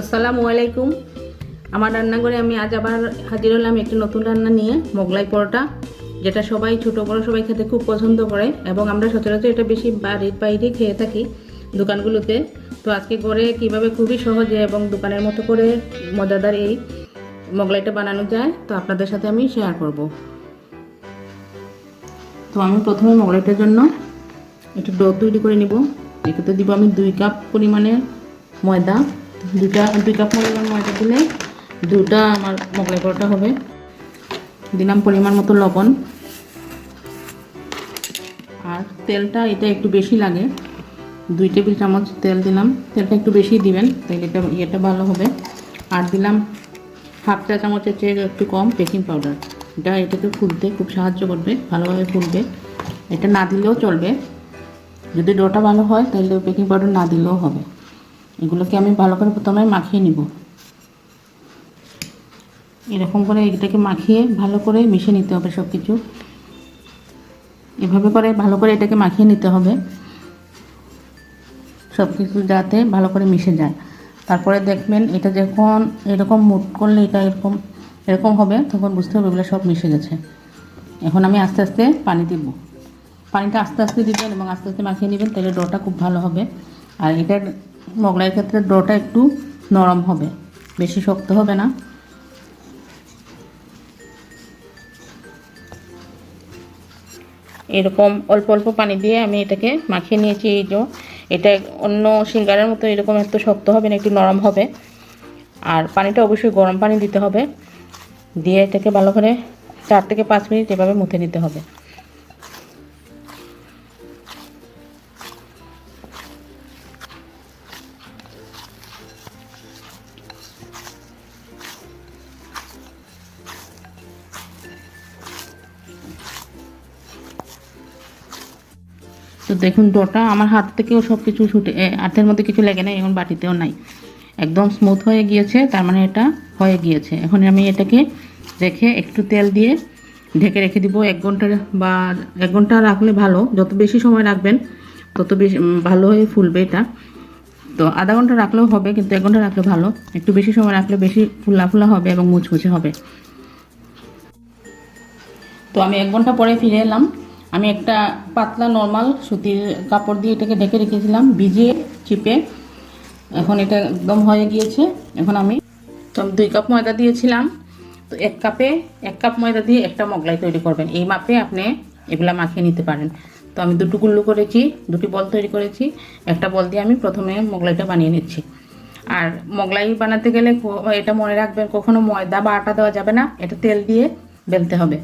আসসালামু আলাইকুম। আমার রান্নাঘরে আমি আজ আবার হাজির হলাম একটি নতুন রান্না নিয়ে, মোগলাই পরোটা, যেটা সবাই, ছোট বড় সবাই খেতে খুব পছন্দ করে এবং আমরা সচরাচর এটা বেশি বাড়ির বাইরে খেয়ে থাকি দোকানগুলোতে। তো আজকে করে কীভাবে খুবই সহজে এবং দোকানের মতো করে মজাদার এই মোগলাইটা বানানো যায়, তো আপনাদের সাথে আমি শেয়ার করব। তো আমি প্রথমে মোগলাইটার জন্য একটু ডো তৈরি করে নিব। এটাতে দিব আমি দুই কাপ পরিমাণে ময়দা। দুটা, দুই কাপ পরিমাণ ময়দা দিলে দুটা আমার মোগলাই পরোটা হবে। দিলাম পরিমাণ মতো লবণ। আর তেলটা এটা একটু বেশি লাগে। দুই টেবিল চামচ তেল দিলাম। তেলটা একটু বেশি দিবেন তাহলে এটা ইয়েটা ভালো হবে। আর দিলাম হাফ চা চামচের চেয়ে একটু কম বেকিং পাউডার। এটা এটাকে ফুলতে খুব সাহায্য করবে, ভালোভাবে ফুলবে। এটা না দিলেও চলবে। যদি ডোটা ভালো হয় তাহলে বেকিং পাউডার না দিলেও হবে। এগুলোকে আমি ভালো করে প্রথমে মাখিয়ে নিব। এরকম করে এটাকে মাখিয়ে ভালো করে মিশিয়ে নিতে হবে সব কিছু এভাবে করে ভালো করে এটাকে মাখিয়ে নিতে হবে। সব কিছু যাতে ভালো করে মিশে যায়। তারপরে দেখবেন এটা যখন এরকম মুট করলে এটা এরকম এরকম হবে, তখন বুঝতে হবে এগুলো সব মিশে গেছে। এখন আমি আস্তে আস্তে পানি দিব। পানিটা আস্তে আস্তে দিবেন এবং আস্তে আস্তে মাখিয়ে নেবেন, তাহলে ডোটা খুব ভালো হবে। আর এটার মোগলাইয়ের ক্ষেত্রে ডোটা একটু নরম হবে, বেশি শক্ত হবে না। এরকম অল্প অল্প পানি দিয়ে আমি এটাকে মাখিয়ে নিয়েছি, এই যে এটা অন্য সিঙ্গারের মতো এরকম একটু শক্ত হবে না, একটু নরম হবে। আর পানিটা অবশ্যই গরম পানি দিতে হবে, দিয়ে এটাকে ভালো করে চার থেকে পাঁচ মিনিট এভাবে মুথে নিতে হবে। তো দেখুন ডোটা আমার হাত থেকেও সব কিছু ছুটে হাতের মধ্যে কিছু লেগে নাই, এখন বাটিতেও নাই। একদম স্মুথ হয়ে গিয়েছে, তার মানে এটা হয়ে গিয়েছে। এখন আমি এটাকে রেখে একটু তেল দিয়ে ঢেকে রেখে দিব। এক ঘণ্টা বা এক ঘণ্টা রাখলে ভালো, যত বেশি সময় রাখবেন, তত বেশি ভালো হয়ে ফুলবে এটা। তো আধা ঘণ্টা রাখলেও হবে, কিন্তু এক ঘণ্টা রাখলে ভালো। একটু বেশি সময় রাখলে বেশি ফুলা ফুলা হবে এবং মুচমুচে হবে। তো আমি এক ঘণ্টা পরে ফিরে এলাম। আমি একটা পাতলা নর্মাল সুতির কাপড় দিয়ে এটাকে ঢেকে রেখেছিলাম, ভিজিয়ে, চিপে। এখন এটা একদম হয়ে গিয়েছে। এখন আমি তো দুই কাপ ময়দা দিয়েছিলাম। তো এক কাপে, এক কাপ ময়দা দিয়ে একটা মোগলাই তৈরি করবেন। এই মাপে আপনি এগুলা মাখিয়ে নিতে পারেন। তো আমি দুটো গুল্লু করেছি, দুটি বল তৈরি করেছি। একটা বল দিয়ে আমি প্রথমে মোগলাইটা বানিয়ে নিচ্ছি। আর মোগলাই বানাতে গেলে এটা মনে রাখবেন, কখনো ময়দা বা আটা দেওয়া যাবে না। এটা তেল দিয়ে বেলতে হবে।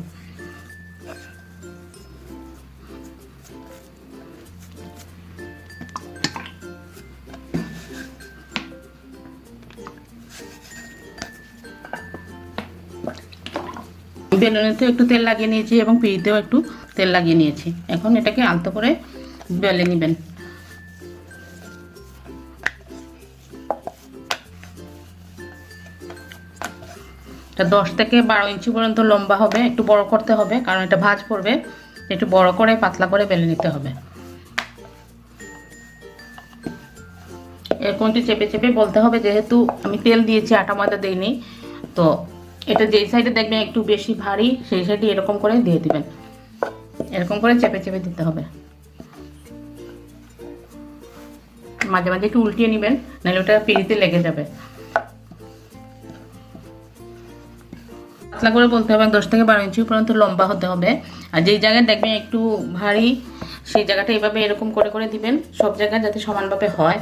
বেলুনেতেও একটু তেল লাগিয়ে নিয়েছি এবং পিড়িতেও একটু তেল লাগিয়ে নিয়েছি। এখন এটাকে আলতো করে বেলে নেবেন। এটা দশ থেকে বারো ইঞ্চি পর্যন্ত লম্বা হবে, একটু বড় করতে হবে, কারণ এটা ভাঁজ পড়বে। একটু বড় করে পাতলা করে বেলে নিতে হবে। এরকম একটু চেপে চেপে বলতে হবে, যেহেতু আমি তেল দিয়েছি, আটা ময়দা দিইনি, তো এটা যেই সাইডে দেখবেন একটু বেশি ভারী, সেই সাইডে এরকম করে দিয়ে দিবেন। এরকম করে চেপে চেপে দিতে হবে। মাঝে মাঝে একটু উল্টিয়ে নেবেন, নাহলে ওটা পিড়িতে লেগে যাবে। পাতলা করে বলতে হবে, দশ থেকে বারো ইঞ্চি পর্যন্ত লম্বা হতে হবে। আর যেই জায়গায় দেখবেন একটু ভারী, সেই জায়গাটা এভাবে এরকম করে করে দিবেন, সব জায়গায় যাতে সমানভাবে হয়।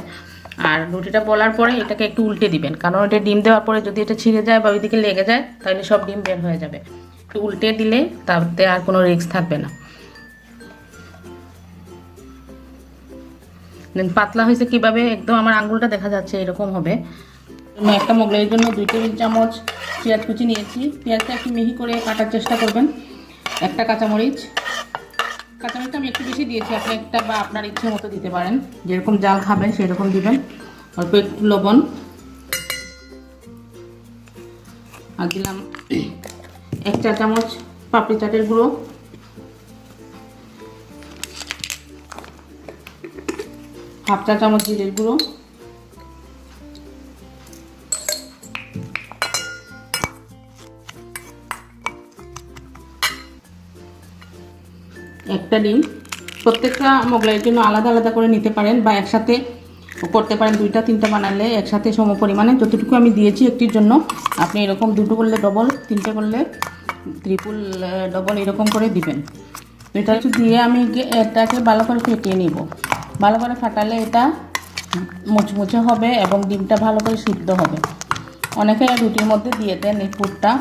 আর রুটিটা বলার পরে এটাকে একটু উল্টে দিবেন। কারণ এটা ডিম দেওয়ার পরে যদি এটা ছিঁড়ে যায় বা ওইদিকে লেগে যায়, তাহলে সব ডিম বের হয়ে যাবে। একটু উল্টে দিলে তাতে আর কোনো রিস্ক থাকবে না। Then পাতলা হয়েছে কীভাবে, একদম আমার আঙ্গুলটা দেখা যাচ্ছে এরকম হবে। একটা মোগলাইয়ের জন্য দুই টেবিল চামচ পেঁয়াজ কুচি নিয়েছি। পেঁয়াজটা একটু মিহি করে কাটার চেষ্টা করবেন। একটা কাঁচামরিচ কাঁচামরিচটা আমি একটু বেশি দিয়েছি, আপনি একটা বা আপনার ইচ্ছে মতো দিতে পারেন। যেরকম জাল খাবেন, সেরকম দিবেন। অল্প একটু লবণ। আর দিলাম এক চা চামচ পাপড়ি চাটের গুঁড়ো। হাফ চা চামচ জিরের গুঁড়ো। একটা ডিম। প্রত্যেকটা মোগলাইয়ের জন্য আলাদা আলাদা করে নিতে পারেন বা একসাথে করতে পারেন। দুইটা, তিনটা বানালে একসাথে সম পরিমাণে। যতটুকু আমি দিয়েছি একটির জন্য, আপনি এরকম দুটো করলে ডবল তিনটে করলে ত্রিপুল ডবল এরকম করে দিবেন। এটা একটু দিয়ে আমি এটাকে ভালো করে ফেটিয়ে নিব। ভালো করে ফাটালে এটা মুচমুচে হবে এবং ডিমটা ভালো করে সিদ্ধ হবে। অনেকে রুটির মধ্যে দিয়ে দেন এই পুরটা।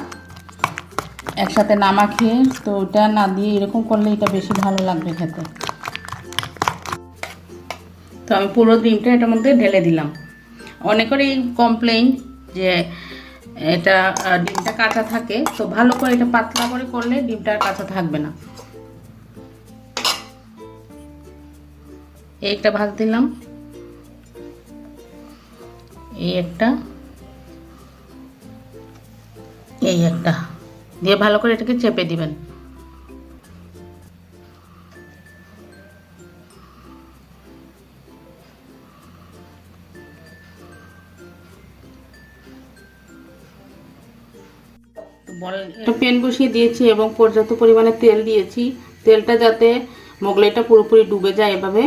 একসাথে না মাখিয়ে তো ওটা না দিয়ে এরকম করলে এটা বেশি ভালো লাগবে খেতে। তো আমি পুরো ডিমটা এটার মধ্যে ঢেলে দিলাম। অনেকেরই কমপ্লেন যে এটা ডিমটা কাঁচা থাকে, তো ভালো করে এটা পাতলা করে করলে ডিমটা কাঁচা থাকবে না। এই একটা ভাজ দিলাম। এই একটা। এই একটা। দিয়ে ভালো করে এটাকে চেপে দিবেন। একটা প্যান বসিয়ে দিয়েছি এবং পর্যাপ্ত পরিমাণে তেল দিয়েছি। তেলটা যাতে মোগলাইটা পুরোপুরি ডুবে যায় এভাবে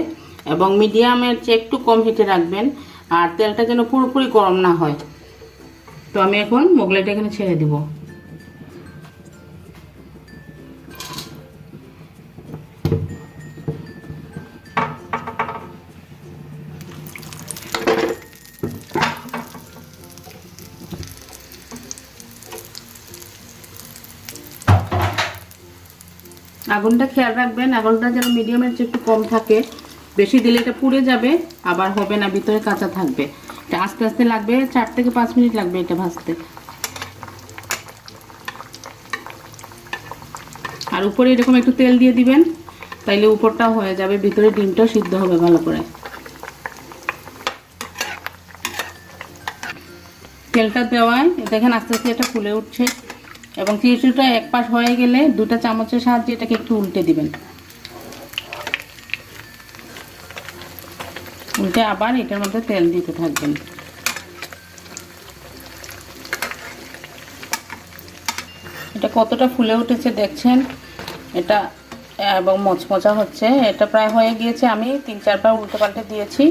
এবং মিডিয়ামের চেয়ে একটু কম হিটে রাখবেন আর তেলটা যেন পুরোপুরি গরম না হয়। তো আমি এখন মোগলাইটা এখানে ছেড়ে দিব। আগুনটা খেয়াল রাখবেন, আগুনটা যেন মিডিয়ামের চেয়ে একটু কম থাকে। বেশি দিলে এটা পুড়ে যাবে, আবার হবে না, ভিতরে কাঁচা থাকবে। এটা আস্তে আস্তে লাগবে, চার থেকে পাঁচ মিনিট লাগবে এটা ভাজতে। আর উপরে এরকম একটু তেল দিয়ে দিবেন, তাইলে উপরটাও হয়ে যাবে, ভিতরে ডিমটাও সিদ্ধ হবে ভালো করে। তেলটা দেওয়ায়, দেখেন আস্তে আস্তে এটা ফুলে উঠছে। এবং চিড়িটা এক পাশ হয়ে গেলে দুটা চামচের সাহায্যে এটাকে একটু উল্টে দিবেন। উল্টে আবার এটার মধ্যে তেল দিতে থাকবেন। এটা কতটা ফুলে উঠেছে দেখছেন? এটা, এবং মচমচা হচ্ছে। এটা প্রায় হয়ে গিয়েছে, আমি তিন চারবার উল্টে পাল্টে দিয়েছি।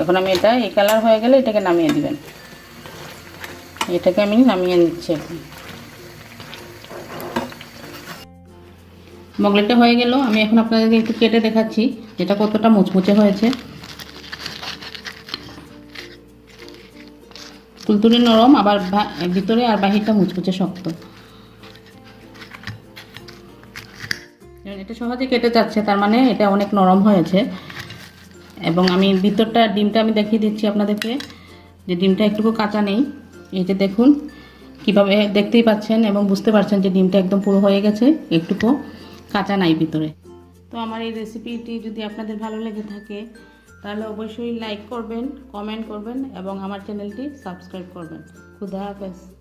এখন আমি এটা, এই কালার হয়ে গেলে এটাকে নামিয়ে দিবেন। এটাকে আমি নামিয়ে নিচ্ছি এখন। মগলেটটা হয়ে গেল। আমি এখন আপনাদেরকে একটু কেটে দেখাচ্ছি যেটা কতটা মুচমুচে হয়েছে। তুলতুলি নরম, আবার ভিতরে আর বাহিরটা মুচমুচে শক্ত। এটা সহজে কেটে যাচ্ছে, তার মানে এটা অনেক নরম হয়েছে। এবং আমি ভিতরটা, ডিমটা আমি দেখিয়ে দিচ্ছি আপনাদেরকে, যে ডিমটা একটুকু কাঁচা নেই। এই যে দেখুন, কীভাবে দেখতেই পাচ্ছেন এবং বুঝতে পারছেন যে ডিমটা একদম পুরো হয়ে গেছে, একটুকু। কাঁচা নাই ভিতরে। তো আমার এই রেসিপিটি যদি আপনাদের ভালো লেগে থাকে, তাহলে অবশ্যই লাইক করবেন কমেন্ট করবেন এবং আমার চ্যানেলটি সাবস্ক্রাইব করবেন। খুদা হাফেজ।